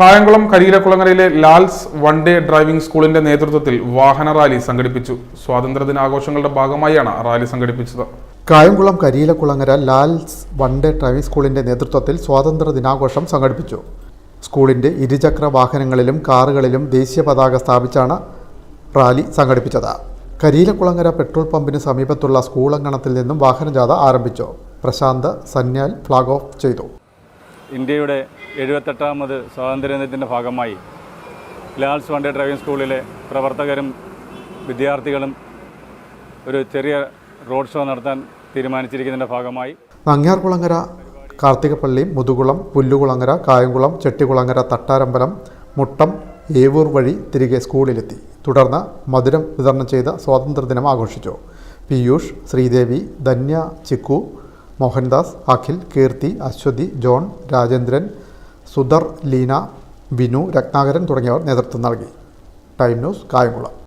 കായംകുളം കരിയിലക്കുളങ്ങരയിലെ Lal's one day driving സ്കൂളിന്റെ നേതൃത്വത്തിൽ വാഹന റാലി സംഘടിപ്പിച്ചു. സ്വാതന്ത്ര്യദിനാഘോഷങ്ങളുടെ ഭാഗമായാണ് റാലി സംഘടിപ്പിച്ചത്. Kayamkulam Kariyilakulangara Lal's one day driving സ്കൂളിന്റെ നേതൃത്വത്തിൽ സ്വാതന്ത്ര്യ ദിനാഘോഷം സംഘടിപ്പിച്ചു. സ്കൂളിന്റെ ഇരുചക്ര വാഹനങ്ങളിലും കാറുകളിലും ദേശീയ പതാക സ്ഥാപിച്ചാണ് റാലി സംഘടിപ്പിച്ചത്. കരിയിലക്കുളങ്ങര പെട്രോൾ പമ്പിന് സമീപത്തുള്ള സ്കൂൾ അങ്കണത്തിൽ നിന്നും വാഹനജാഥ ആരംഭിച്ചു. പ്രശാന്ത് സന്യാൽ ഫ്ലാഗ് ഓഫ് ചെയ്തു. ഇന്ത്യയുടെ എഴുപത്തെട്ടാമത് സ്വാതന്ത്ര്യദിനത്തിന്റെ ഭാഗമായി ലാൽസ് വണ്ടേ ഡ്രൈവിംഗ് സ്കൂളിലെ പ്രവർത്തകരും വിദ്യാർത്ഥികളും ഒരു ചെറിയ റോഡ് ഷോ നടത്താൻ തീരുമാനിച്ചിരിക്കുന്നതിന്റെ ഭാഗമായി. നങ്ങ്യാർകുളങ്ങര കാർത്തികപ്പള്ളി മുതുകുളം പുല്ലുകുളങ്ങര കായംകുളം ചെട്ടികുളങ്ങര തട്ടാരമ്പലം മുട്ടം ഏവൂർ വഴി തിരികെ സ്കൂളിലെത്തി. തുടർന്ന് മധുരം വിതരണം ചെയ്ത് സ്വാതന്ത്ര്യദിനം ആഘോഷിച്ചു. പീയൂഷ് ശ്രീദേവി ധന്യ ചിക്കു മോഹൻദാസ് അഖിൽ കീർത്തി അശ്വതി ജോൺ രാജേന്ദ്രൻ സുധർ ലീന വിനു രത്നാകരൻ തുടങ്ങിയവർ നേതൃത്വം നൽകി. Time news Kayamkulam.